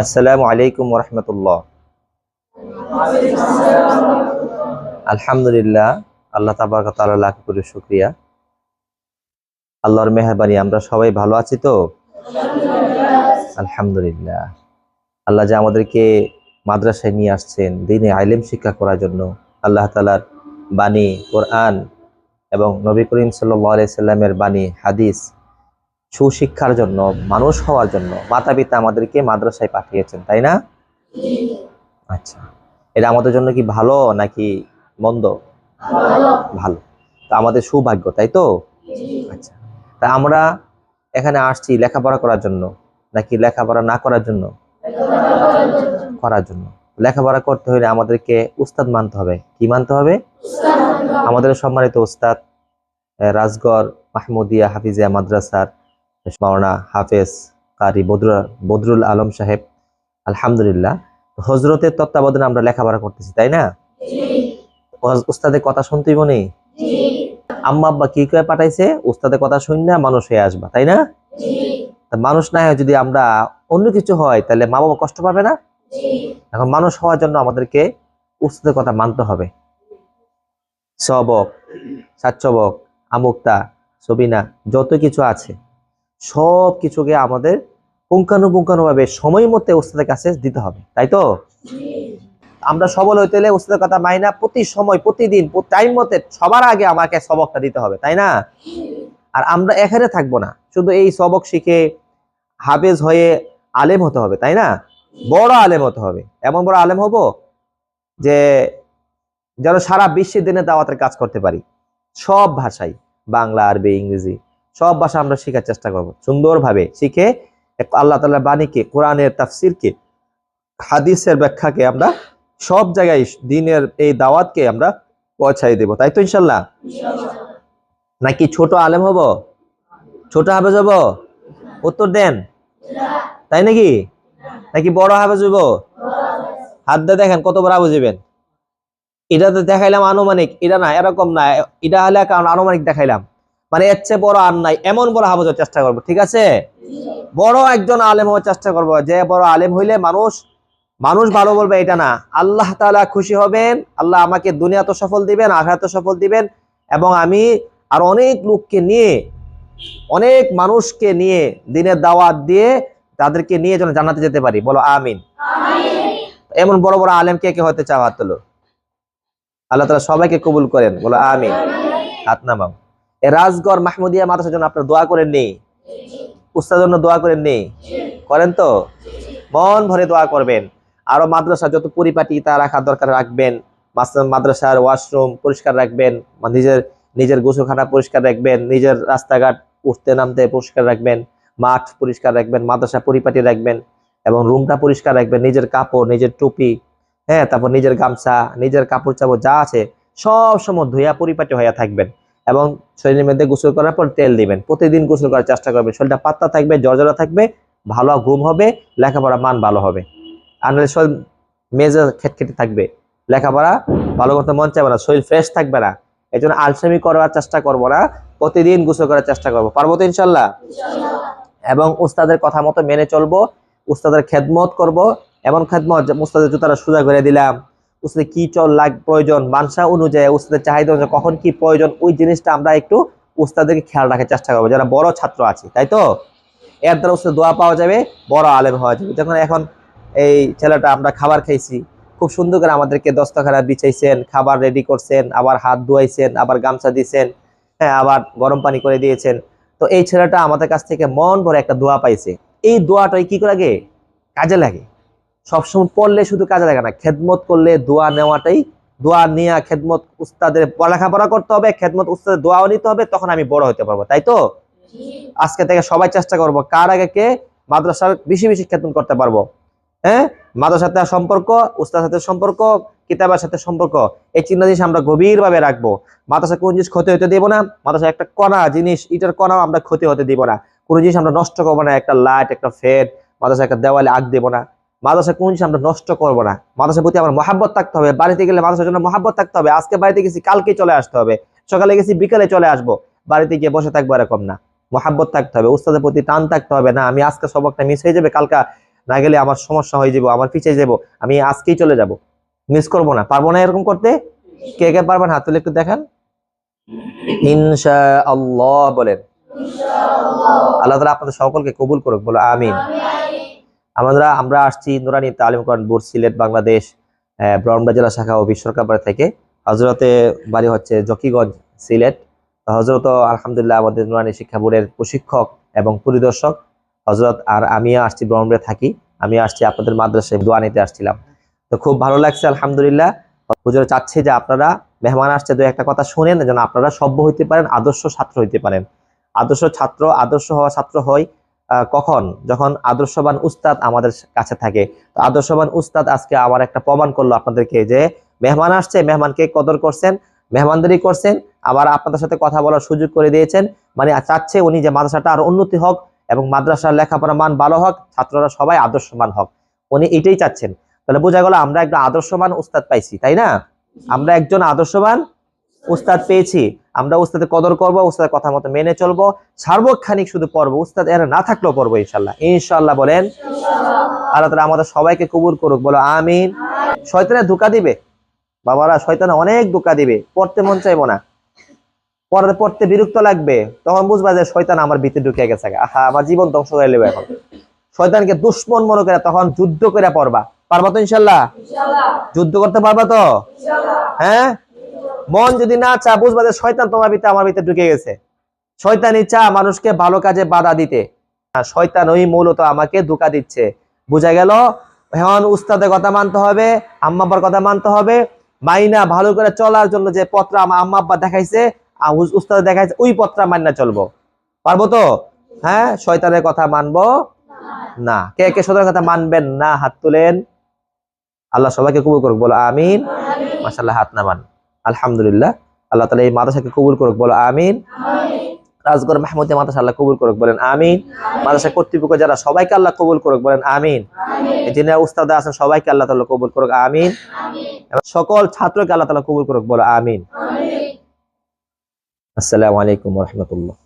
আসসালামু আলাইকুম রহমতুল্লাহ আলহামদুলিল্লাহ, আল্লাহ তাবারক তাআলা লাখ করে শুক্রিয়া। আল্লাহর মেহরবানি, আমরা সবাই ভালো আছি তো? আলহামদুলিল্লাহ। আল্লাহ যে আমাদেরকে মাদ্রাসায় নিয়ে আসছেন, দিনে আইলেম শিক্ষা করার জন্য, আল্লাহ তালার বাণী, কোরআন এবং নবী করিম সাল্লাহ সাল্লামের বাণী, হাদিস সুশিক্ষার জন্য মানুষ হওয়ার জন্য মাতা পিতা আমাদেরকে মাদ্রাসায় পাঠিয়েছেন তাই না? আচ্ছা এটা আমাদের জন্য কি ভালো নাকি মন্দ? ভালো। তা আমাদের সৌভাগ্য তাই তো? আচ্ছা তা আমরা এখানে আসছি লেখাপড়া করার জন্য নাকি লেখাপড়া না করার জন্য? করার জন্য। লেখাপড়া করতে হলে আমাদেরকে উস্তাদ মানতে হবে। কি মানতে হবে? আমাদের সম্মানিত উস্তাদ রাজগড় মাহমুদিয়া হাফিজিয়া মাদ্রাসার মাওলানা হাফেজ কারি বদরুল বদরুল আলম সাহেব, আলহামদুলিল্লাহ। হজরতের তত্ত্বাবধানে আমরা লেখাপড়া করতেছি, তাই না? উস্তাদের কথা শুনতেই মনে আম্মা আব্বা কি করে পাঠাইছে? উস্তাদের কথা শুন না, মানুষ হয়ে আসবা, তাই না? মানুষ না হয় যদি আমরা অন্য কিছু হয়, তাহলে মা বাবা কষ্ট পাবে না? এখন মানুষ হওয়ার জন্য আমাদেরকে উস্তাদের কথা মানতে হবে। সবক সাচ্চবক আমুক্তা, সবিনা, যত কিছু আছে সব কিছুকে আমাদের পুঙ্খানুপুঙ্খানুভাবে সময় মতে ওস্তাদের কাছে দিতে হবে, তাই তো? আমরা সবল হইতে হলে উস্তাদের কথা মাই না, প্রতি সময়, প্রতিদিন টাইম মতে সবার আগে আমাকে সবকটা দিতে হবে, তাই না? আর আমরা এখানে থাকব না, শুধু এই সবক শিখে হাফেজ হয়ে আলেম হতে হবে, তাই না? বড় আলেম হতে হবে। এমন বড় আলেম হব যে যেন সারা বিশ্বের দিনে দাওয়াতের কাজ করতে পারি। সব ভাষায় বাংলা, আরবি, ইংরেজি সব ভাষা আমরা শেখার চেষ্টা করব। সুন্দরভাবে শিখে আল্লাহ তাল্লাহ বাণীকে কোরআনের তাফসিরকে হাদিসের ব্যাখ্যাকে আমরা সব জায়গায় দিনের এই দাওয়াতকে আমরা পৌঁছাই দেব। তাই তো ইনশাল্লাহ? নাকি ছোট আলেম হব? ছোট হাফেজ হব? উত্তর দেন। তাই নাকি? নাকি বড় হাফেজ হইব হাত দিয়ে দেখেন কত বড় বুঝিবেন এটা তো দেখাইলাম আনুমানিক এটা না এরকম না এটা হলে কারণ আনুমানিক দেখাইলাম। মানে এর চেয়ে বড় আর নাই এমন বড় হাফেজ হওয়ার চেষ্টা করব ঠিক আছে? বড় একজন আলেম হওয়ার চেষ্টা করব যে বড় আলেম হইলে মানুষ মানুষ ভালো বলবে এটা না। আল্লাহ তাআলা খুশি হবেন আল্লাহ আমাকে দুনিয়া তো সফল দিবেন আঘাত সফল দিবেন এবং আমি আর অনেক লোককে নিয়ে অনেক মানুষকে নিয়ে দিনের দাওয়াত দিয়ে তাদেরকে নিয়ে যেন জানাতে যেতে পারি। বলো আমিন। এমন বড় বড় আলেম কে কে হতে চাও হাত তোলো? আল্লাহ তালা সবাইকে কবুল করেন। বলো আমিন। হাত নামাও। রাজগড় মাহমুদিয়া মাদ্রাসার জন্য আপনার দোয়া করেন নেই উস্তাদের জন্য দোয়া করেন নেই করেন তো? মন ভরে দোয়া করবেন। আরও মাদ্রাসা যত পরিপাটি তা রাখার দরকার রাখবেন। মাদ্রাসার ওয়াশরুম পরিষ্কার রাখবেন নিজের নিজের গোসলখানা পরিষ্কার রাখবেন, নিজের রাস্তাঘাট উঠতে নামতে পরিষ্কার রাখবেন, মাঠ পরিষ্কার রাখবেন, মাদ্রাসা পরিপাটি রাখবেন এবং রুমটা পরিষ্কার রাখবেন, নিজের কাপড়, নিজের টুপি হ্যাঁ তারপর নিজের গামছা, নিজের কাপড় চাপড় যা আছে সব সময় ধুইয়া পরিপাটি হইয়া থাকবেন। এবং শরীরের মধ্যে গোসল করার পর তেল দিবেন। প্রতিদিন গোসল করার চেষ্টা করবেন। শরীরটা পাতলা থাকবে জর্জরা থাকবে ভালো ঘুম হবে লেখাপড়া মান ভালো হবে। আর নাহলে শরীর মেজে খেটখেটে থাকবে। লেখাপড়া ভালো করতে মন চাইবে না শরীর ফ্রেশ থাকবে না। এই জন্য আলসেমি করার চেষ্টা করব না প্রতিদিন গোসল করার চেষ্টা করব। পারব তো ইনশাল্লাহ। এবং উস্তাদের কথা মতো মেনে চলবো উস্তাদের খেদমত করব। এমন খেদমত যে উস্তাদের জুতাটা সোজা করে দিলাম। উস্তাদের কি চল লাগ, প্রয়োজন? মানসা অনুযায়ী উস্তাদের চাহিদা অনুযায়ী কখন কি প্রয়োজন? ওই জিনিসটা আমরা একটু উস্তাদেরকে খেয়াল রাখার চেষ্টা করব। যারা বড় ছাত্র আছে, তাই তো? এর দ্বারা উস্তাদ দোয়া পাওয়া যাবে, বড় আলেম হওয়া যাবে। যখন এখন এই ছেলেটা আমরা খাবার খাইছি, খুব সুন্দর করে আমাদেরকে দস্তখানা বিছাইছেন, খাবার রেডি করছেন, আবার হাত ধুয়াইছেন, আবার গামছা দিয়েছেন হ্যাঁ আবার গরম পানি করে দিয়েছেন। তো এই ছেলেটা আমাদের কাছ থেকে মন ভরে একটা দোয়া পাইছে। এই দোয়াটাই কি করে লাগে? কাজে লাগে। সবসময় পড়লে শুধু কাজে লাগে না, খেদমত করলে দোয়া নেওয়াটাই, দোয়া নিয়ে খেদমত উস্তাদের লেখাপড়া করতে হবে, খেদমত উস্তাদের দোয়াও নিতে হবে, তখন আমি বড় হতে পারব, তাই তো? আজকে থেকে সবাই চেষ্টা করব, কার আগে কে মাদ্রাসার বেশি বেশি খেদমত করতে পারব হ্যাঁ? মাদ্রাসার সাথে সম্পর্ক, উস্তাদের সাথে সম্পর্ক, কিতাবের সাথে সম্পর্ক, এই চিন্তা জিনিস আমরা গভীরভাবে রাখব। মাদ্রাসা কোন জিনিস ক্ষতি হতে দিব না মাদ্রাসা একটা কণা, জিনিস, ইটার কণাও আমরা ক্ষতি হতে দিব না। কোনো জিনিস আমরা নষ্ট করব না, একটা লাইট, একটা ফেড মাদ্রাসা একটা দেওয়ালে আগ দেবো না। মাদ্রাসা কোন জিনিস আমরা নষ্ট করব না। মাদ্রাসার প্রতি আমার মহাব্বত থাকতে হবে। বাড়িতে গেলে মাদ্রাসার জন্য মহাব্বত থাকতে হবে। আজকে বাড়িতে গেছি, কালকে চলে আসতে হবে। সকালে গেছি, বিকালে চলে আসব। বাড়িতে গিয়ে বসে থাকব এরকম না। মহাব্বত থাকতে হবে। উস্তাদের প্রতি টান থাকতে হবে না। আমি আজকে সবকটা মিস হয়ে যাবে, কালকা না গেলে আমার সমস্যা হয়ে যাব, আমার পিছিয়ে যাব। আমি আজকেই চলে যাব। মিস করব না। পারব না এরকম করতে? কে কে পারবেন? হাত তুলে একটু দেখান। ইনশা আল্লাহ বলেন। আল্লাহ তালা আপনাদের সকলকে কবুল করুক। বলো, আমিন। আমরা আমরা আসছি তালিম করেন বোর্ড সিলেট বাংলাদেশ আহ, ব্রহ্মপুর জেলা শাখা ও বিশ্বকাপাড়া থেকে। হজরতে বাড়ি হচ্ছে জকিগঞ্জ সিলেট। হজরত আলহামদুলিল্লাহ আমাদের নুরানি শিক্ষা বোর্ডের প্রশিক্ষক এবং পরিদর্শক। হজরত আর আমিও আসছি ব্রহ্মপুরে থাকি আমি আসছি আপনাদের মাদ্রাসায় দোয়া নিতে আসছিলাম। তো খুব ভালো লাগছে আলহামদুলিল্লাহ। হুজুর চাচ্ছে যে আপনারা মেহমান আসছে দু একটা কথা শোনেন যেন আপনারা সভ্য হইতে পারেন আদর্শ ছাত্র হইতে পারেন। আদর্শ ছাত্র আদর্শ হওয়া ছাত্র হয় কখন? যখন আদর্শবান উস্তাদ আমাদের কাছে থাকে। তো আদর্শবান উস্তাদ আজকে আমার একটা প্রমাণ করল আপনাদেরকে যে, মেহমান আসছে, মেহমানকে কদর করছেন মেহমানদারি করছেন, আবার আপনাদের সাথে কথা বলার সুযোগ করে দিয়েছেন। মানে চাচ্ছে উনি যে মাদ্রাসাটা আরও উন্নতি হোক এবং মাদ্রাসার লেখাপড়া মান ভালো হোক, ছাত্ররা সবাই আদর্শমান হোক। উনি এটাই চাচ্ছেন। তাহলে বোঝা গেল আমরা একটা আদর্শবান উস্তাদ পাইছি, তাই না? আমরা একজন আদর্শবান উস্তাদ পেয়েছি। আমরা উস্তাদের কদর করব উস্তাদের কথা মতো মেনে চলবো সার্বক্ষণিক শুধু পড়ব উস্তাদ এর না থাকলেও পড়ব ইনশাল্লাহ ইনশাল্লাহ বলেন আল্লাহ তালা আমাদের সবাইকে কবুল করুক বলো আমিন। শয়তানে ধোকা দিবে? বাবারা শয়তানে অনেক ধোকা দিবে পড়তে মন চাইব না। পড়তে পড়তে বিরক্ত লাগবে তখন বুঝবা যে শয়তান আমার ভিতরে ঢুকে গেছে আহা আমার জীবন ধ্বংস হয়ে নেবে এখন। শয়তানকে দুশ্মন মনে করে তখন যুদ্ধ করে পড়বা। পারবা তো ইনশাল্লাহ যুদ্ধ করতে পারবা তো? হ্যাঁ? মন যদি না চা, বুঝবা যে শয়তান তোমার ভিতরে, আমার ভিতরে ঢুকে গেছে। শয়তানি চা মানুষকে ভালো কাজে বাধা দিতে। শয়তান ওই মূলত আমাকে ধোকা দিচ্ছে। বুঝা গেল? এখন উস্তাদের কথা মানতে হবে, আম্মা আব্বার কথা মানতে হবে। মাইনা ভালো করে চলার জন্য যে পত্র আমার আম্মা আব্বা দেখাইছে উস্তাদ দেখাইছে, ওই পত্র মাইনা চলবো। পারব তো? হ্যাঁ শয়তানের কথা মানবো? না। কে কে শয়তানের কথা মানবেন না? হাত তুলেন। আল্লাহ সবাইকে কবুল করুক, বলো আমিন। মাসাল্লাহ হাত নামান। আলহামদুলিল্লাহ। আল্লাহ তালা এই মাদ্রাসাকে কবুল করুক, বলো আমিন। রাজগড় মাহমুদ মাদ্রাসা আল্লাহ কবুল করুক, বলেন আমিন। মাদ্রাসা কর্তৃপক্ষ যারা সবাইকে আল্লাহ কবুল করুক, বলেন আমিন। যিনি উস্তাদ আছেন, সবাইকে আল্লাহ তালা কবুল করুক, আমিন। সকল ছাত্রকে আল্লাহ তালা কবুল করুক, বলো আমিন। আসসালামু আলাইকুম রহমতুল্লাহ।